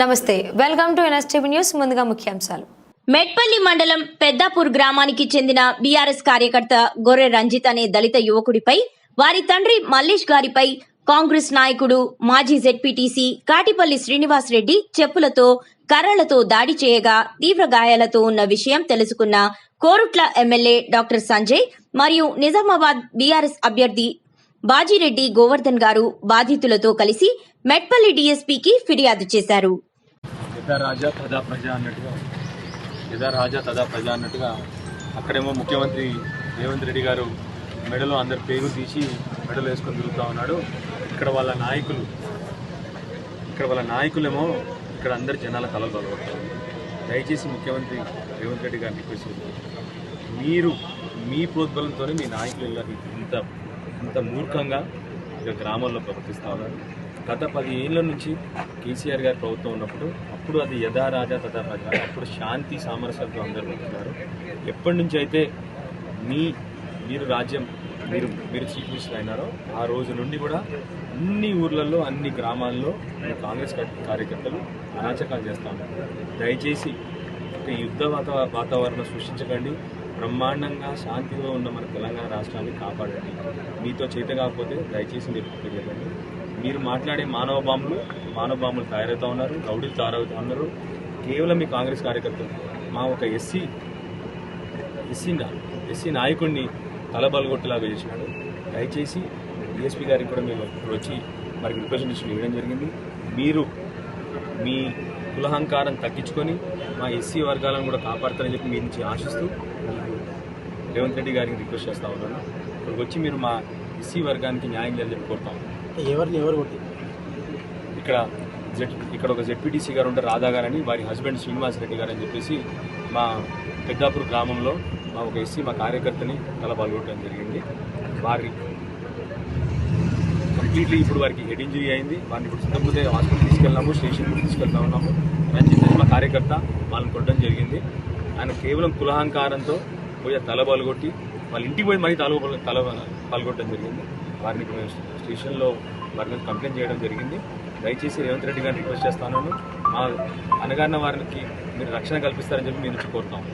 నమస్తే welcome to NSTV news ముందుగా ముఖ్యాంశాలు. మెట్పల్లి మండలం పెద్దాపూర్ గ్రామానికి చెందిన బీఆర్ఎస్ కార్యకర్త గొర్రె రంజిత్ అనే దళిత యువకుడిపై వారి తండ్రి మల్లేష్ గారిపై కాంగ్రెస్ నాయకుడు మాజీ జెడ్పీటీసీ కాటిపల్లి శ్రీనివాస్ రెడ్డి చెప్పులతో కర్రలతో దాడి చేయగా తీవ్ర గాయాలతో ఉన్న విషయం తెలుసుకున్న కోరుట్ల ఎమ్మెల్యే డాక్టర్ సంజయ్ మరియు నిజామాబాద్ బీఆర్ఎస్ అభ్యర్థి బాజిరెడ్డి గోవర్ధన్ గారు బాధితులతో కలిసి మెట్పల్లి డీఎస్పీకి ఫిర్యాదు చేశారు. రాజా తదా ప్రజ అన్నట్టుగా యథా రాజా తదా ప్రజ అన్నట్టుగా అక్కడేమో ముఖ్యమంత్రి రేవంత్ రెడ్డి గారు మెడలో అందరి పేరు తీసి మెడలు వేసుకొని తిరుగుతూ ఉన్నాడు. ఇక్కడ వాళ్ళ నాయకులు ఇక్కడ వాళ్ళ నాయకులేమో ఇక్కడ అందరి జనాల కలలు బలపడతారు దయచేసి ముఖ్యమంత్రి రేవంత్ రెడ్డి గారిని రిక్వెస్ట్ మీరు మీ ప్రోద్బలంతోనే మీ నాయకులు ఇంత అంత మూర్ఖంగా ఇక గ్రామాల్లో ప్రవర్తిస్తూ ఉన్నారు. గత పది ఏళ్ళ నుంచి కేసీఆర్ గారి ప్రభుత్వం ఉన్నప్పుడు అప్పుడు అది యథా రాజా తథా ప్రజ అప్పుడు శాంతి సామరస్యాలతో అందరూ ఉంటున్నారు ఎప్పటి నుంచి అయితే మీ మీరు రాజ్యం మీరు మీరు చీఫ్ మినిస్టర్ అయినారో ఆ రోజు నుండి కూడా అన్ని ఊర్లలో అన్ని గ్రామాల్లో కాంగ్రెస్ కార్యకర్తలు అరాచకాలు చేస్తూ ఉన్నారు. దయచేసి యొక్క యుద్ధ వాతా వాతావరణం సృష్టించకండి. బ్రహ్మాండంగా శాంతిగా ఉన్న మన తెలంగాణ రాష్ట్రాన్ని కాపాడండి. మీతో చేత కాకపోతే దయచేసి మీరు పక్కకు మీరు మాట్లాడే మానవ బాంబులు మానవ బాంబులు తయారవుతూ ఉన్నారు రౌడీలు తయారవుతూ ఉన్నారు. కేవలం మీ కాంగ్రెస్ కార్యకర్తలు మా ఒక ఎస్సీ ఎస్సీ ఎస్సీ నాయకుడిని తలబలగొట్టేలాగా చేసినాడు. దయచేసి డిఎస్పీ గారికి కూడా మేము ఇప్పుడు వచ్చి మరి రిప్రజెంటేషన్ ఇవ్వడం జరిగింది. మీరు మీ కులహంకారం తగ్గించుకొని మా ఎస్సీ వర్గాలను కూడా కాపాడతారని చెప్పి మీ నుంచి ఆశిస్తూ రేవంత్ రెడ్డి గారికి రిక్వెస్ట్ చేస్తా ఉన్నాను. ఇక్కడికి వచ్చి మీరు మా ఎస్సీ వర్గానికి న్యాయం చేయాలని చెప్పి కోరుతాం ఎవరిని ఎవరు ఇక్కడ జెడ్ ఇక్కడ ఒక జెడ్పీటీసీ గారు ఉంటారు రాధా గారని వారి హస్బెండ్ శ్రీనివాస్ రెడ్డి గారు అని చెప్పేసి మా పెద్దాపూర్ గ్రామంలో మా ఒక ఎస్సీ మా కార్యకర్తని తల పాల్గొట్టడం జరిగింది. వారి కంప్లీట్లీ ఇప్పుడు వారికి హెడ్ ఇంజరీ అయింది. వారిని ఇప్పుడు సిద్ధపూర్తి హాస్పిటల్ తీసుకెళ్ళాము స్టేషన్ తీసుకెళ్తా ఉన్నాము. రంజిత్ మా కార్యకర్త వాళ్ళని కొట్టడం జరిగింది. ఆయన కేవలం కులహంకారంతో పోయి తల పాల్గొట్టి వాళ్ళ ఇంటికి పోయి మరీ తల తల పాల్గొట్టడం జరిగింది. వారిని స్టేషన్లో వారిని కంప్లైంట్ చేయడం జరిగింది. దయచేసి రేవంత్ రెడ్డి గారిని రిక్వెస్ట్ చేస్తాను. మా అనగారిన వారికి మీరు రక్షణ కల్పిస్తారని చెప్పి మీ నుంచి కోరుతాము.